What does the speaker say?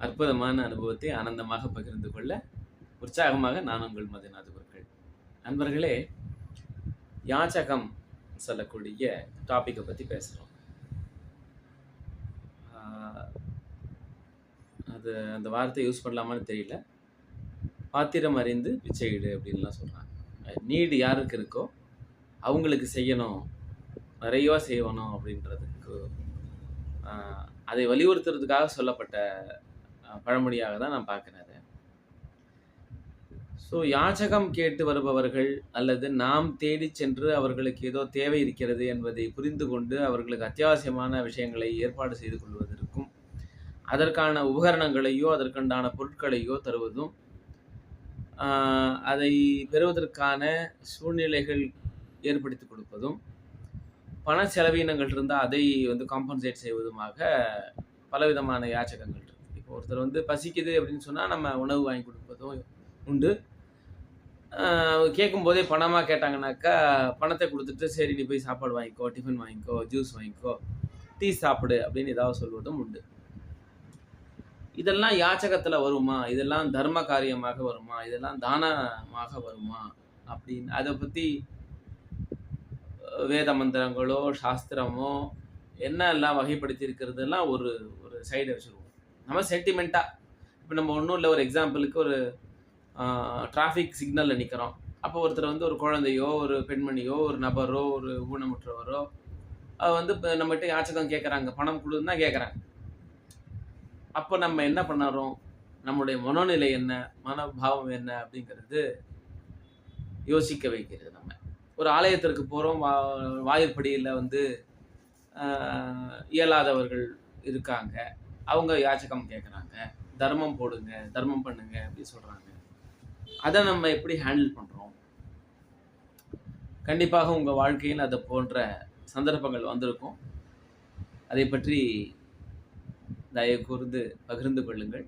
அற்புதமான அனுபவத்தை ஆனந்தமாக பகிர்ந்து கொள்ள உற்சாகமாக நான் உங்கள் மதிநாத குருக்கள் நண்பர்களே யாச்சகம் சொல்லக்கூடிய டாப்பிக்கை பற்றி பேசுகிறோம் அது அந்த வார்த்தை யூஸ் பண்ணலாமான்னு தெரியல. பாத்திரம் அறிந்து பிச்சையிடு அப்படின்லாம் சொல்கிறாங்க நீடு யாருக்கு இருக்கோ அவங்களுக்கு செய்யணும். நிறைய செய்யணும் அப்படின்றதுக்கு ஆஹ், அதை வலியுறுத்துறதுக்காக சொல்லப்பட்ட பழமொழியாக தான் நான் பார்க்குறேன் அதை ஸோ யாச்சகம் கேட்டு வருபவர்கள் அல்லது நாம் தேடி சென்று அவர்களுக்கு ஏதோ தேவை இருக்கிறது என்பதை புரிந்து கொண்டு அவர்களுக்கு அத்தியாவசியமான விஷயங்களை ஏற்பாடு செய்து கொள்வதற்கும் அதற்கான உபகரணங்களையோ அதற்குண்டான பொருட்களையோ தருவதும் அதை பெறுவதற்கான சூழ்நிலைகள் ஏற்படுத்தி கொடுப்பதும் பண செலவீனங்கள் இருந்தால் அதை வந்து காம்பன்சேட் செய்வதுமாக பலவிதமான யாச்சகங்கள் இருக்குது ஒருத்தர் வந்து பசிக்குது அப்படின்னு சொன்னால் நம்ம உணவு வாங்கி கொடுப்பதும் உண்டு. கேட்கும் கேட்கும்போதே பணமாக கேட்டாங்கனாக்கா பணத்தை கொடுத்துட்டு சரி நீ போய் சாப்பாடு வாங்கிக்கோ டிஃபன் வாங்கிக்கோ ஜூஸ் வாங்கிக்கோ டீ சாப்பிடு அப்படின்னு ஏதாவது சொல்வதும் உண்டு. இதெல்லாம் யாச்சகத்தில் வருமா? இதெல்லாம் தர்ம காரியமாக வருமா? இதெல்லாம் தானமாக வருமா? அப்படின்னு அதை பற்றி வேத மந்திரங்களோ சாஸ்திரமோ என்ன எல்லாம் வகைப்படுத்தி இருக்கிறதெல்லாம் ஒரு ஒரு சைடு வச்சுருவோம். நம்ம சென்டிமெண்ட்டாக இப்போ நம்ம ஒன்றும் இல்லை ஒரு எக்ஸாம்பிளுக்கு ஒரு டிராஃபிக் சிக்னலில் நிற்கிறோம் அப்போ ஒருத்தர் வந்து ஒரு குழந்தையோ ஒரு பெண்மணியோ ஒரு நபரோ ஒரு ஊனமுற்றவரோ வந்து இப்போ நம்மகிட்ட யாச்சகம் கேட்குறாங்க பணம் கொடுன்னு தான் கேட்குறாங்க அப்போ நம்ம என்ன பண்ணுறோம்? நம்மளுடைய மனோநிலை என்ன? மனோபாவம் என்ன அப்படிங்கிறது யோசிக்க வைக்கிறது நம்ம. ஒரு ஆலயத்திற்கு போகிறோம் வா வாயிற்படியில் வந்து இயலாதவர்கள் இருக்காங்க. அவங்க யாச்சகம் கேட்குறாங்க தர்மம் போடுங்க தர்மம் பண்ணுங்க அப்படி சொல்கிறாங்க அதை நம்ம எப்படி ஹேண்டில் பண்ணுறோம் கண்டிப்பாக உங்கள் வாழ்க்கையில் அது போன்ற சந்தர்ப்பங்கள் வந்திருக்கும். அதை பற்றி தயவு கூர்ந்து பகிர்ந்து கொள்ளுங்கள்.